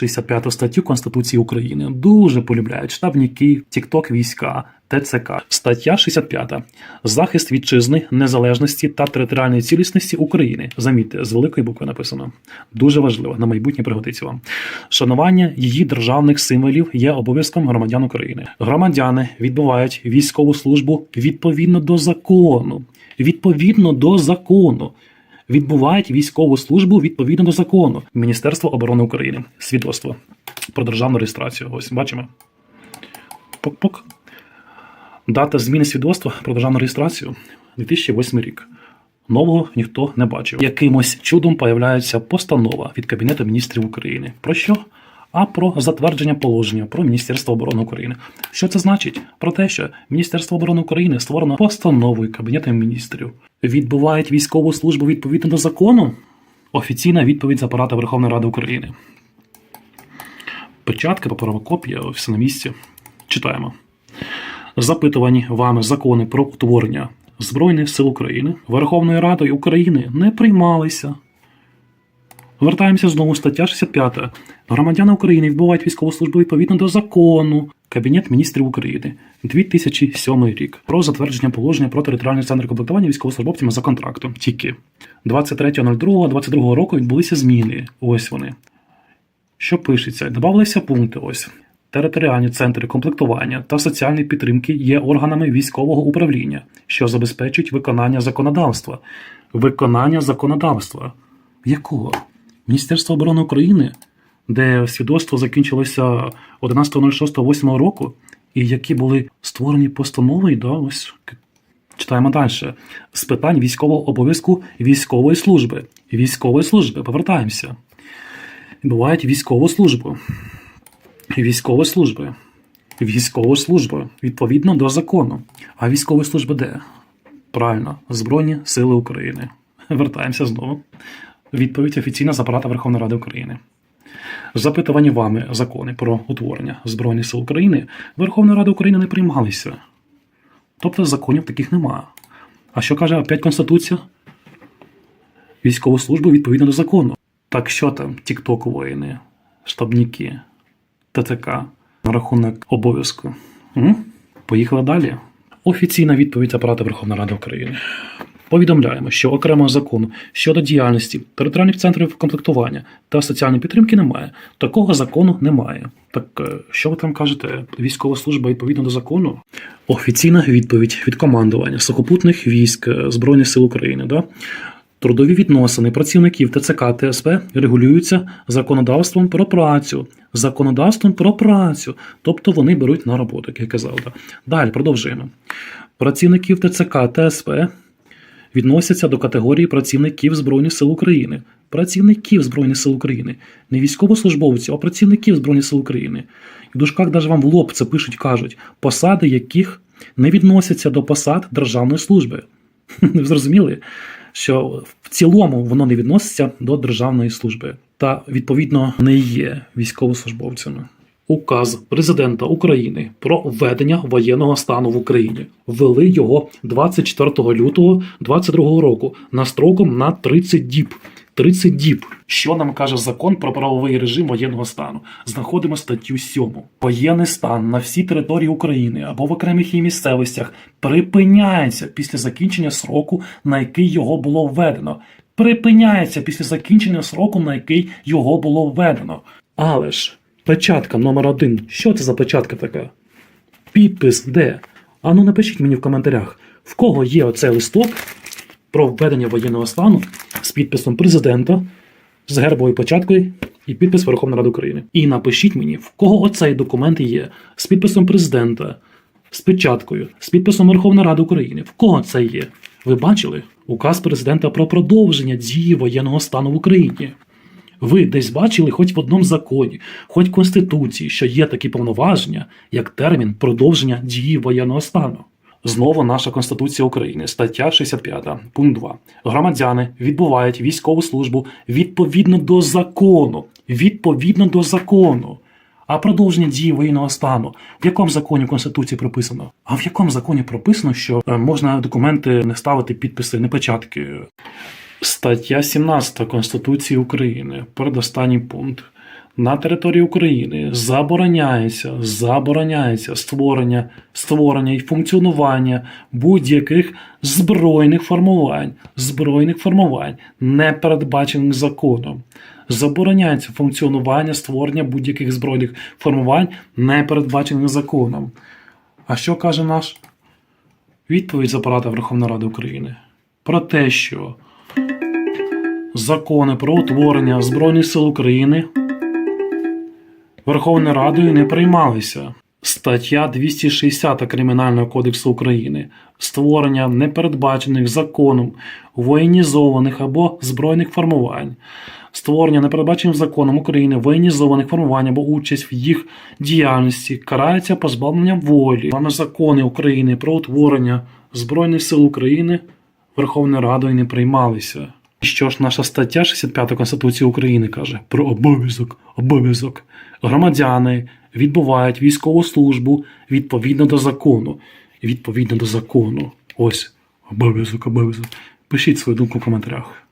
65 статтю Конституції України. Дуже полюбляють штабніки, тікток війська, ТЦК. Стаття 65. Захист вітчизни, незалежності та територіальної цілісності України. Замітьте, з великої букви написано. Дуже важливо, на майбутнє пригодиться вам. Шанування її державних символів є обов'язком громадян України. Громадяни відбувають військову службу відповідно до закону. Відповідно до закону. Відбувають військову службу відповідно до закону. Міністерства оборони України. Свідоцтво про державну реєстрацію. Ось бачимо. Пок-пок. Дата зміни свідоцтва про державну реєстрацію 2008 рік. Нового ніхто не бачив. Якимось чудом появляється постанова від Кабінету міністрів України. Про що? А про затвердження положення про Міністерство оборони України. Що це значить? Про те, що Міністерство оборони України створено постановою Кабінету міністрів. Відбувають військову службу відповідно до закону. Офіційна відповідь з апарату Верховної Ради України. Печатка, паперова копія, все на місці. Читаємо. Запитувані вами закони про утворення Збройних сил України Верховною Радою України не приймалися. Вертаємося знову стаття 65. Громадяни України відбувають військову службу відповідно до закону. Кабінет міністрів України 2007 рік про затвердження положення про територіальний центр комплектування військовослужбовцями за контрактом. Тільки 23.02.22 року відбулися зміни. Ось вони. Що пишеться? Добавилися пункти. Ось територіальні центри комплектування та соціальної підтримки є органами військового управління, що забезпечують виконання законодавства. Виконання законодавства. Якого? Міністерство оборони України, де свідоцтво закінчилося 11.06.08 року, і які були створені постанови, да, ось читаємо далі. З питань військового обов'язку військової служби. Військової служби, повертаємося. Бувають військову службу. Військової служби. Військова служба відповідно до закону. А військова служба де? Правильно, Збройні Сили України. Вертаємося знову. Відповідь офіційна з апарата Верховної Ради України. Запитувані вами закони про утворення Збройних сил України Верховної Ради України не приймалися. Тобто законів таких нема. А що каже опять Конституція? Військову службу відповідно до закону. Так що там, тікток воїни, штабніки, ТТК на рахунок обов'язку? Поїхали далі. Офіційна відповідь апарату Верховної Ради України. Повідомляємо, що окремого закону щодо діяльності територіальних центрів комплектування та соціальної підтримки немає. Такого закону немає. Так е, що ви там кажете? Військова служба відповідно до закону? Офіційна відповідь від командування сухопутних військ е, Збройних сил України. Да? Трудові відносини працівників ТЦК ТСП регулюються законодавством про працю. Законодавством про працю. Тобто вони беруть на роботу, як я казав. Да. Далі продовжуємо. Працівників ТЦК ТСП відносяться до категорії працівників Збройних сил України. Працівників Збройних сил України. Не військовослужбовців, а працівників Збройних сил України. І в дужках навіть вам в лоб це пишуть, кажуть, посади яких не відносяться до посад державної служби. Ви зрозуміли, що в цілому воно не відноситься до державної служби та відповідно не є військовослужбовцями. Указ президента України про введення воєнного стану в Україні ввели його 24 лютого 2022 року на строком на 30 діб. 30 діб. Що нам каже закон про правовий режим воєнного стану? Знаходимо статтю 7. Воєнний стан на всій території України або в окремих її місцевостях припиняється після закінчення сроку, на який його було введено. Припиняється після закінчення сроку, на який його було введено. Але ж печатка номер один. Що це за печатка така? Підпис де? Ану напишіть мені в коментарях, в кого є оцей листок про введення воєнного стану з підписом президента, з гербовою початкою і підпис Верховної Ради України. І напишіть мені, в кого оцей документ є з підписом президента, з печаткою, з підписом Верховної Ради України. В кого це є? Ви бачили указ президента про продовження дії воєнного стану в Україні. Ви десь бачили хоч в одному законі, хоч в Конституції, що є такі повноваження, як термін продовження дії воєнного стану. Знову наша Конституція України, стаття 65, пункт 2. Громадяни відбувають військову службу відповідно до закону. Відповідно до закону. А продовження дії воєнного стану в якому законі Конституції прописано? А в якому законі прописано, що е, можна документи не ставити підписи, не печатки? Стаття 17 Конституції України, передостанній пункт. на території України забороняється, забороняється створення, створення і функціонування будь-яких збройних формувань, збройних формувань, не передбачених законом. Забороняється функціонування створення будь-яких збройних формувань, не передбачених законом. А що каже наш відповідь з апарата Верховної Ради України? Про те, що закони про утворення Збройних сил України Верховною Радою не приймалися. Стаття 260 Кримінального кодексу України створення непередбачених законом воєнізованих або збройних формувань, створення непередбачених законом України воєнізованих формувань або участь в їх діяльності карається позбавленням волі. Саме закони України про утворення Збройних сил України Верховною Радою не приймалися. Що ж наша стаття 65 Конституції України каже про обов'язок, обов'язок. Громадяни відбувають військову службу відповідно до закону. Відповідно до закону. Ось обов'язок, обов'язок. Пишіть свою думку в коментарях.